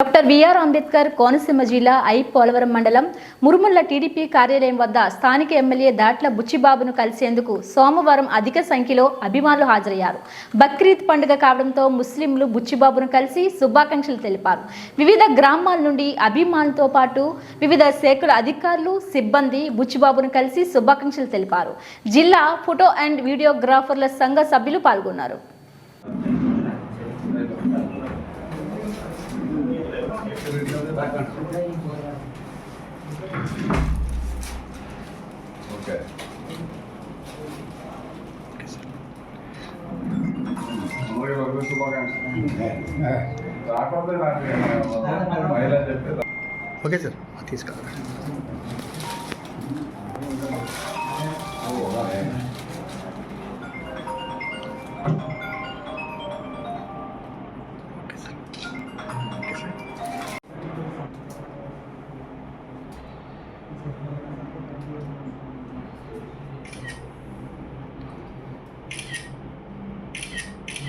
Doctor BR Ambedkar Konaseema జిల్లా I Polavaram మండలం మురుముల్ల TDP కార్యాలయం వద్ద స్థానిక ఎమ్మెల్యే దాట్ల బుచ్చిబాబును కలిసేందుకు సోమవారం అధిక సంఖ్యలో అభిమానులు హాజరయ్యారు. బక్రీద్ పండుగ కావడంతో ముస్లింలు బుచ్చిబాబును కలిసి శుభాకాంక్షలు తెలిపారు. వివిధ గ్రామాల నుండి అభిమానులతో పాటు వివిధ శాఖల అధికారులు సిబ్బంది బుచ్చిబాబును కలిసి శుభాకాంక్షలు తెలిపారు. జిల్లా ఫోటో అండ్ వీడియోగ్రాఫర్ల సంఘ సభ్యులు పాల్గొన్నారు. ఓకే అమ్మగారి వరకు శుభాకాంక్షలు రాకపోతే నాకు మహిళ చెప్పేది ఓకే సార్ తీసుకురా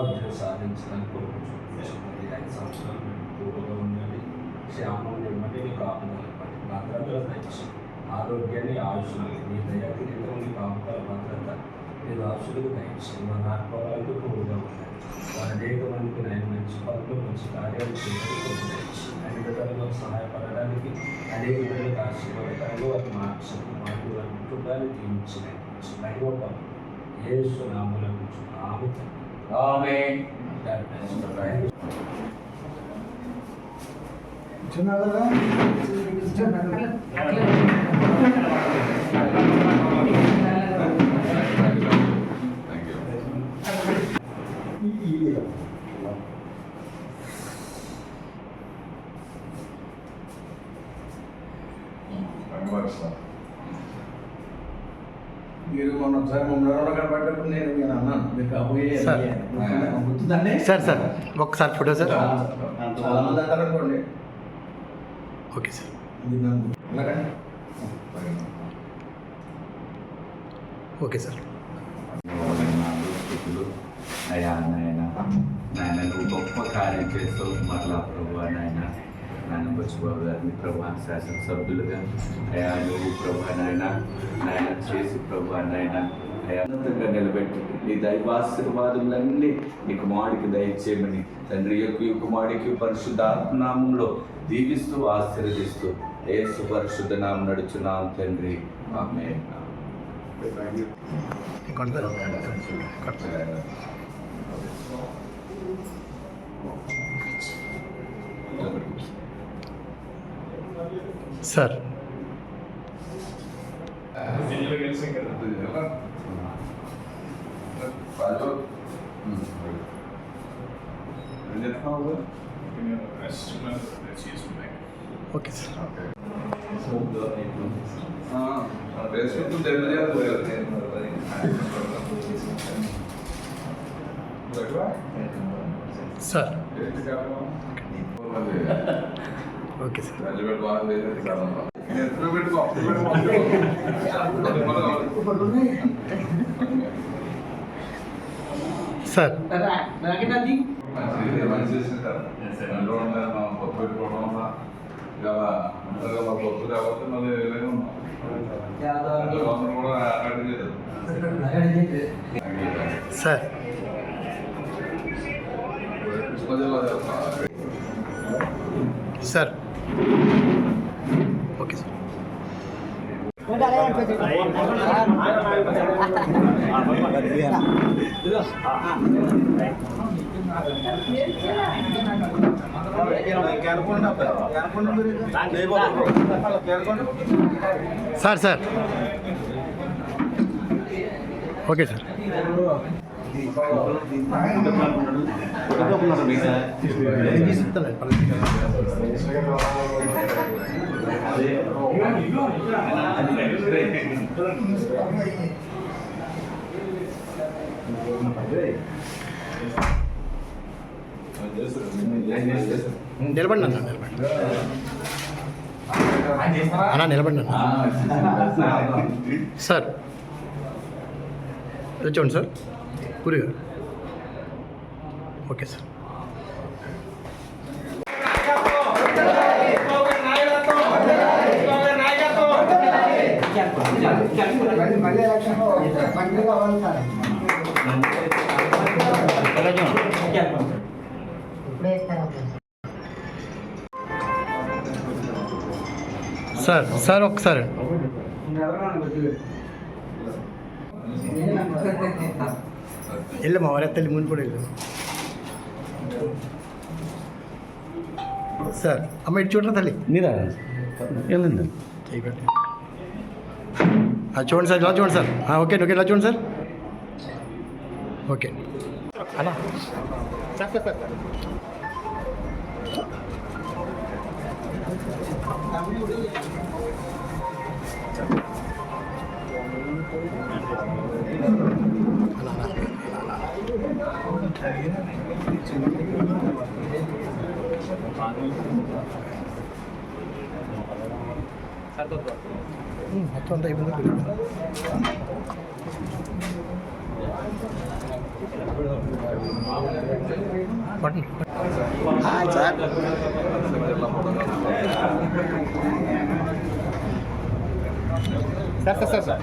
దేవాలయం సాధించడానికి కోరుకుంటున్నాను. ఐదు సంవత్సరాలు పూర్వగా ఉండండి క్షేమం ఇవ్వండి నీ ఆపదలు ఇవ్వండి భద్రతలు తెచ్చి ఆరోగ్యాన్ని ఆయుష్ని నీ దయాకిరీతం నీ ఆపదల భద్రత మీరు ఆశులకు దయచి మా నాటుకోవాలకు తోడుగా ఉండండి వారు అనేక మందికి నేను మంచి పనులు మంచి కార్యాలు చేయడానికి దయచి అన్ని విధాలుగా సహాయపడడానికి అనేక విధాలుగా ఆశీర్వాదకరంగా వారి మార్చండి మాకు వారి కుటుంబాన్ని దీవించండి దైవపం. ఏసు నామలకు ఆమె ஆமென் சொன்னாங்களா Thank you. మీరు మొన్న ఒకసారి మమ్మల్ని అక్కడ పడ్డప్పుడు నేను నేను అన్నాను మీరు కాబోయే సార్. గుర్తుందండి? Sir sir. ఒక్కసారి ఫోటో సార్. చాలా మంది అంటారు అనుకోండి. Okay sir. Okay sir. అయ్యా నాయన నాయన నువ్వు గొప్ప కార్యం చేస్తావు మరలా ప్రభు నాయన. నాయన బుచ్చిబాబు గారిని ప్రభు శాసనసభ్యులుగా అయా నువ్వు ప్రభు నాయన నాయన చేసి ప్రభు నాయన అయా నిలబెట్టి నీ దైవాశీర్వాదములన్నీ నీ కుమారుడికి దయచేయమని తండ్రి యొక్క ఈ కుమారుడికి పరిశుద్ధాత్మనామంలో దీవిస్తూ ఆశీర్వదిస్తూ ఏసు సుపరిశుద్ధ నామం నడుచున్నాం తండ్రి ఆమె Thank you. సార్ రాజు ఏం చెప్తున్నావు okay sir. Sir. Facebook sir sir కాబట్టి మళ్ళీ కూడా sir. Sir. Okay sir. Sir sir. Okay sir. నిలబండి అన్న నిలబండి. అన్న నిలబండి సార్. చూడండి సార్. Puri okay sir. మళ్ళీ కావాలి సార్ సార్ సార్ ఒకసారి వెళ్ళు మా వారి తల్లి ముందు కూడా వెళ్ళు సార్ అమ్మ ఇటు చూడరా తల్లి మీరా వెళ్ళండి చేయి పెట్టి. ఆ, చూడండి సార్ ఇలా చూడండి సార్ ఆ, ఓకే ఓకే ఇలా చూడండి సార్ ఓకే అలా సార్ సార్ సార్ అలా, అలా, అలా, అలా. ఉమ్, మొత్తం అంతా అయిపోయింది పట్టండి sir sir sir sir.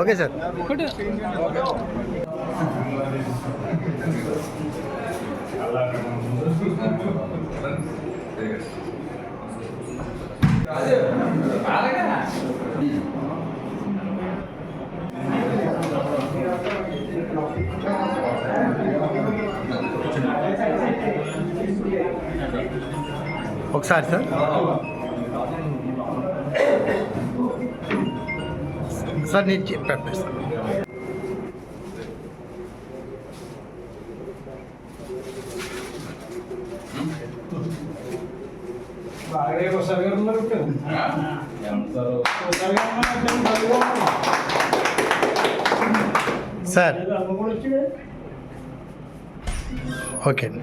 Okay sir ఒకసారి సార్. సార్ నేను చెప్పాను సార్ సార్. ఓకే. అండి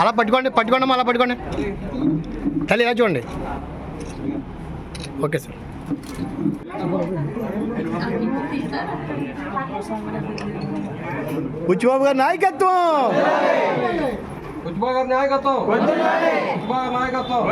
అలా పట్టుకోండి పట్టుకోండి అలా పట్టుకోండి. తల్లి ఇలా చూడండి. Okay sir. బుచ్చిబాబు గారి నాయకత్వం! నాయకత్వం! నాయకత్వం!